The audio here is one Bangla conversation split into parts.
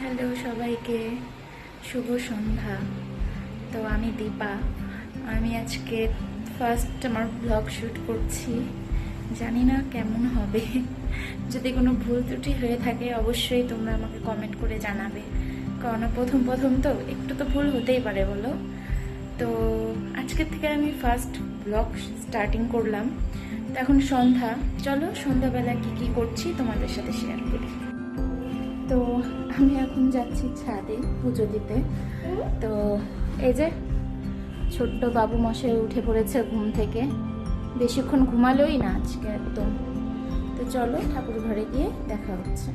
হ্যালো সবাইকে, শুভ সন্ধ্যা। তো আমি দীপা। আমি আজকে ফার্স্ট আমার ব্লগ শ্যুট করছি। জানি না কেমন হবে। যদি কোনো ভুল ত্রুটি হয়ে থাকে, অবশ্যই তোমরা আমাকে কমেন্ট করে জানাবে। কারণ প্রথম প্রথম তো একটু তো ভুল হতেই পারে, বলো? তো আজকের থেকে আমি ফার্স্ট ব্লগ স্টার্টিং করলাম। তো এখন সন্ধ্যা। চলো সন্ধ্যাবেলা কি কি করছি তোমাদের সাথে শেয়ার করি। তো আমি এখন যাচ্ছি ছাদে পুজো দিতে। তো এই যে ছোট্ট বাবু মশাই উঠে পড়েছে ঘুম থেকে। বেশিক্ষণ ঘুমালোই না আজকে একদম। তো চলো ঠাকুর ঘরে গিয়ে দেখা হচ্ছে।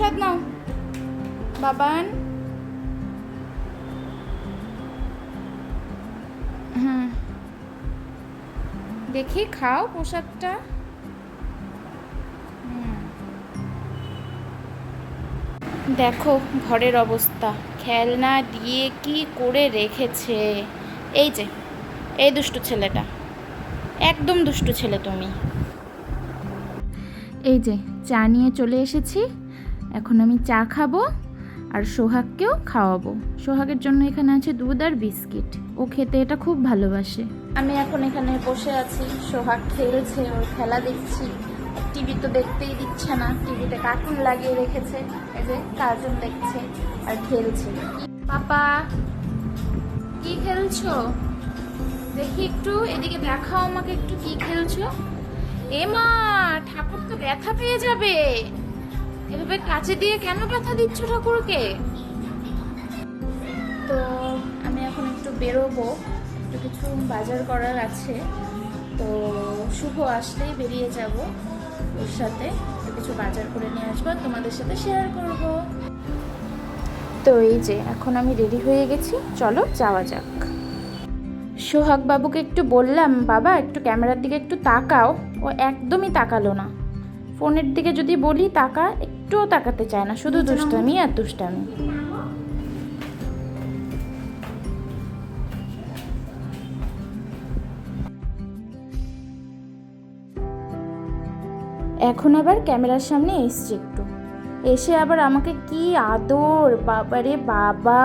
প্রসাদ নাও। বাবান। হুম। দেখি, খাও প্রসাদটা। দেখো, ঘরের অবস্থা। খেলনা দিয়ে কি করে রেখেছে? এই যে, এই দুষ্টু ছেলেটা। একদম দুষ্টু ছেলে তুমি। এই যে, চা নিয়ে চলে এসেছি। এখন আমি চা খাব আর সোহাগকেও খাওয়াবো। সোহাগের জন্য এখানে আছে দুধ আর বিস্কিট। ও খেতে এটা খুব ভালোবাসে। আমি এখন এখানে বসে আছি। সোহাগ খেলছে, ওর খেলা দেখছি। টিভি তো দেখতেই দিচ্ছে না। টিভিতে কার্টুন লাগিয়ে রেখেছে। এই যে কার্টুন দেখছে আর খেলছে। পাপা, কি খেলছো? দেখি একটু, এদিকে দেখাও আমাকে একটু কি খেলছো। এমা, ঠাকুর তো ব্যথা পেয়ে যাবে। কাছে দিয়ে কেন ব্যথা দিচ্ছ ঠাকুরকে? তো আমি এখন একটু বেরোবো। একটু কিছু বাজার করার আছে। তো শুভ আসলেই বেরিয়ে যাব ওর সাথে। কিছু বাজার করে নিয়ে আসব তোমাদের সাথে শেয়ার করব। তো এই যে, এখন আমি রেডি হয়ে গেছি। চলো যাওয়া যাক। সোহাগ বাবুকে একটু বললাম, বাবা, একটু ক্যামেরার দিকে একটু তাকাও। ও একদমই তাকালো না। ফোনের দিকে যদি বলি তাকা একটুও তাকাতে চায় না। শুধু দুষ্টামি আর দুষ্টামি। এখন আবার ক্যামেরার সামনে এসছে একটু। এসে আবার আমাকে কি আদর বাবারে বাবা।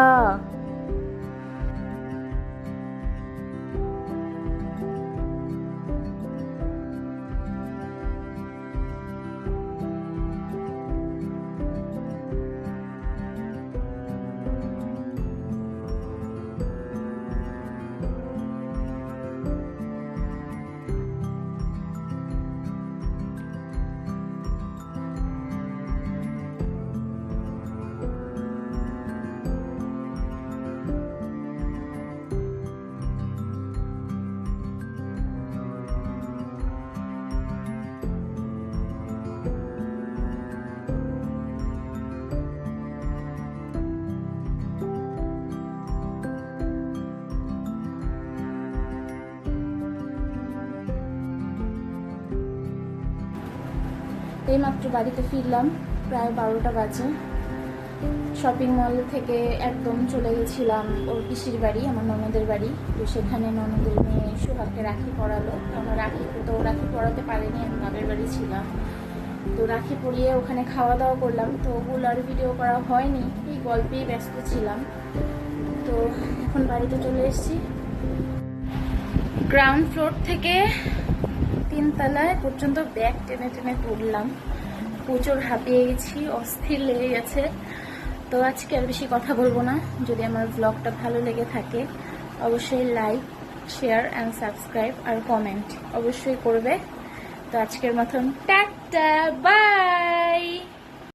এইমাত্র বাড়িতে ফিরলাম, প্রায় বারোটা বাজে। শপিং মল থেকে একদম চলে গেছিলাম ওর পিসির বাড়ি, আমার ননদের বাড়ি। তো সেখানে ননদের মেয়ে সুহাগকে রাখি পরালো। কারণ রাখি, তো রাখি পরাতে পারেনি, আমি বাপের বাড়ি ছিলাম। তো রাখি পরিয়ে ওখানে খাওয়া দাওয়া করলাম। তো ওগুলো আর ভিডিও করা হয়নি, এই গল্পেই ব্যস্ত ছিলাম। তো এখন বাড়িতে চলে এসেছি। গ্রাউন্ড ফ্লোর থেকে তিনতলায় পর্যন্ত ব্যাগ টেনে টেনে তুললাম। প্রচুর হাঁপিয়ে গেছি, অস্থির লেগে গেছে। তো আজকে আর বেশি কথা বলব না। যদি আমার ব্লগটা ভালো লেগে থাকে, অবশ্যই লাইক শেয়ার অ্যান্ড সাবস্ক্রাইব আর কমেন্ট অবশ্যই করবে। তো আজকের মতন টাটা বাই